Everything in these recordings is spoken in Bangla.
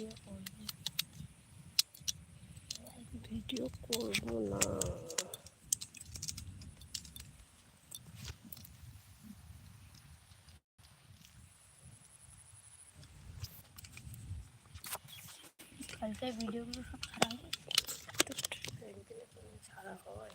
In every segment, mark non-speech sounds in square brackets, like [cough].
ভিডিও করব ভিডিও করব না। কালকের ভিডিওগুলো সব খারাপ ছাড়া হয়।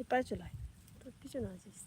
এপারে চলে তোর পিছনে আছিস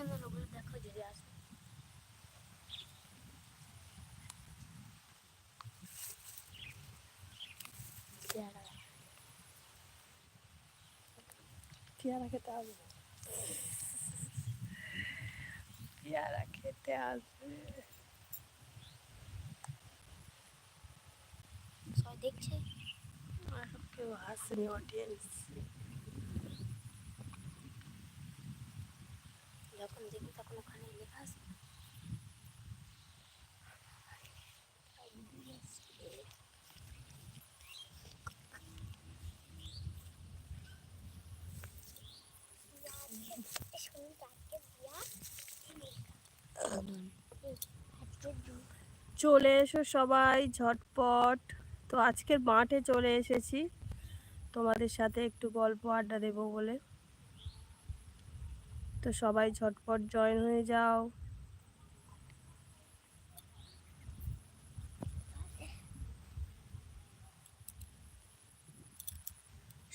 পিছনের লোকগুলো দেখো যদি আসে। পেয়ারা খেতে আসবে। পেয়ারা খেতে আসবে। সবাই দেখছে? কেউ হাসেনি অডিয়েন্স যখন দেখি তখন ওখানে লেখা আছে। চলে এসো সবাই ঝটপট। তো আজকের মাঠে চলে এসেছি। তোমাদের সাথে একটু গল্প আড্ডা দেবো বলে। তো সবাই ঝটপট জয়েন হয়ে যাও।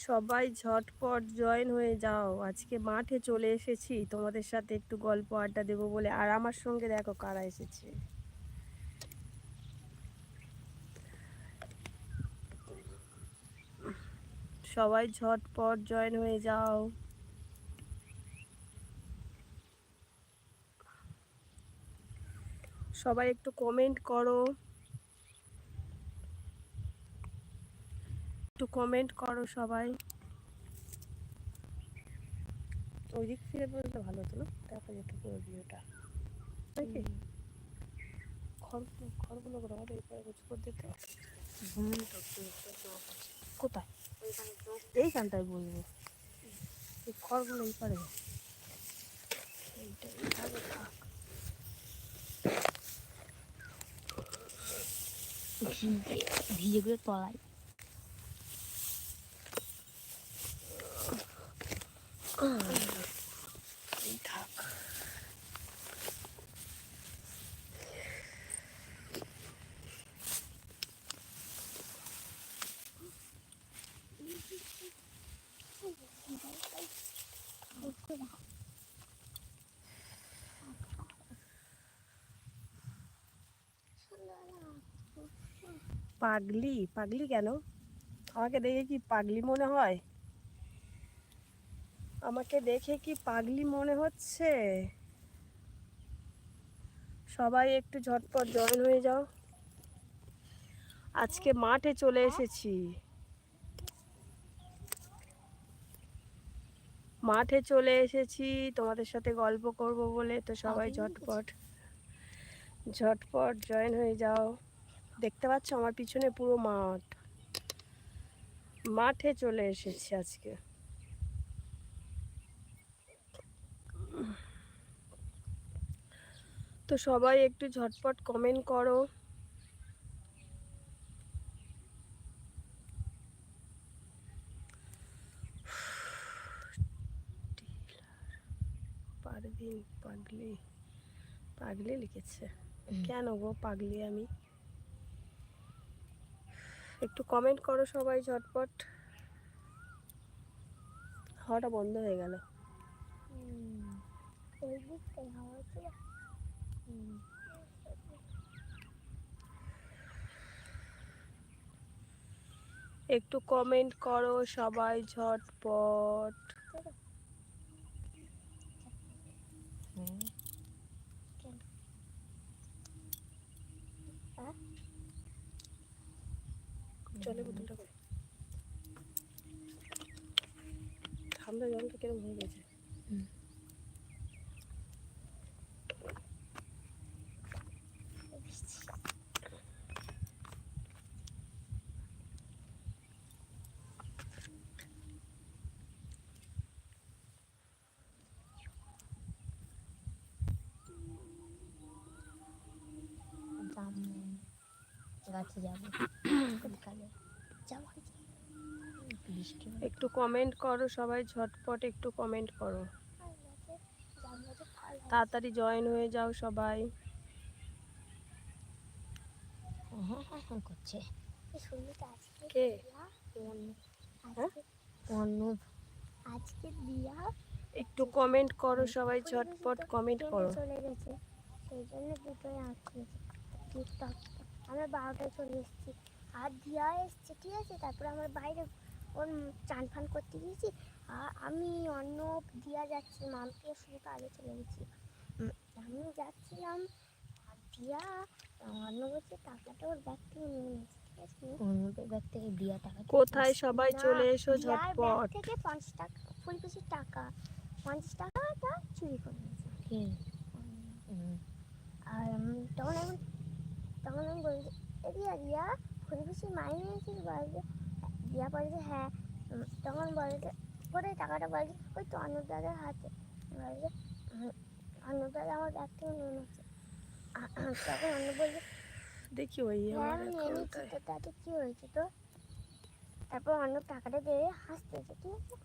সবাই ঝটপট জয়েন হয়ে যাও। আজকে মাঠে চলে এসেছি। তোমাদের সাথে একটু গল্প আড্ডা দেবো বলে। আর আমার সঙ্গে দেখো কারা এসেছে। সবাই ঝটপট জয়েন হয়ে যাও। সবাই একটু কমেন্ট করো। একটু কমেন্ট করো সবাই। ওই দিক ফিরে বলতে ভালো হতো না? দেখা যেত পুরো ভিউটা নাকি খড় খড়গুলো করে আমাদের এপারে কিছু করে দিতে। কোথায়? এইখানটায় বলব। এই খড়গুলো এই পারে এইটা এইভাবে থাক। ভিজেগুলো তলায় এই পাগলি? পাগলি কেন? আমাকে দেখে কি পাগলি মনে হয়? আমাকে দেখে কি পাগলি মনে হচ্ছে? সবাই একটু ঝটপট জয়েন হয়ে যাও। আজকে মাঠে চলে এসেছি। মাঠে চলে এসেছি। তোমাদের সাথে গল্প করব বলে। তো সবাই ঝটপট ঝটপট জয়েন হয়ে যাও। দেখতে পাচ্ছ আমার পিছনে পুরো মাঠ। মাঠে চলে এসেছি আজকে। তো সবাই একটু ঝটপট কমেন্ট করো। পারদিন পাগলি পাগলি লিখেছে। কেন গো পাগলি আমি? একটু কমেন্ট করো সবাই ঝটপট। হাওয়াটা বন্ধ হয়ে গেল। একটু কমেন্ট করো সবাই ঝটপট হ্যাঁ? চলে বোতলটা করে। ঠান্ডা জলটা কিরম হয়ে গেছে? জাম গাছে যাব। একটু কমেন্ট করো, সবাই ঝটপট একটু কমেন্ট করো। তাড়াতাড়ি জয়েন হয়ে যাও সবাই করছে আজকে হ্যাঁ? একটু কমেন্ট করো সবাই, ঝটপট কমেন্ট করো চলে গেছে সেই জন্য দুটোই আমরা বারোটায় চলে এসেছি আর দিয়া এসছে ঠিক আছে তারপরে আমার বাইরে ওর চান ফান করতে গিয়েছি। আর আমি অন্য দিয়া যাচ্ছি মামকে শুধু তো আগে চলে গেছি। আমি যাচ্ছিলাম আর দিয়া অন্য বলছে টাকাটা ওর ব্যাগ থেকে নিয়ে নিয়েছে ঠিক আছে? অন্যদের ব্যাগ থেকে দিয়া টাকা কোথায় সবাই চলে এসো ঝটপট। থেকে পঞ্চাশ টাকা ফুল পিসির টাকা পঞ্চাশ টাকাটা চুরি করে নিয়েছে। আর তখন আমি তখন আমি বলছি দিয়া দিয়া ফুল কিছু মাইনে নিয়েছিস বলছে দিয়া যে হ্যাঁ তখন বলে যে পরে টাকাটা বলে যে ওই তো অন্য দাদার হাতে। বলে যে অন্য দাদা আমার ব্যাগ থেকে নিয়ে নিচ্ছে [coughs] তখন অন্য বলছে দেখি ওই হ্যাঁ আমি নিয়ে নিচ্ছি তো তাতে কী হয়েছে তো তারপর অন্য টাকাটা দিয়ে হাসতেছে ঠিক আছে?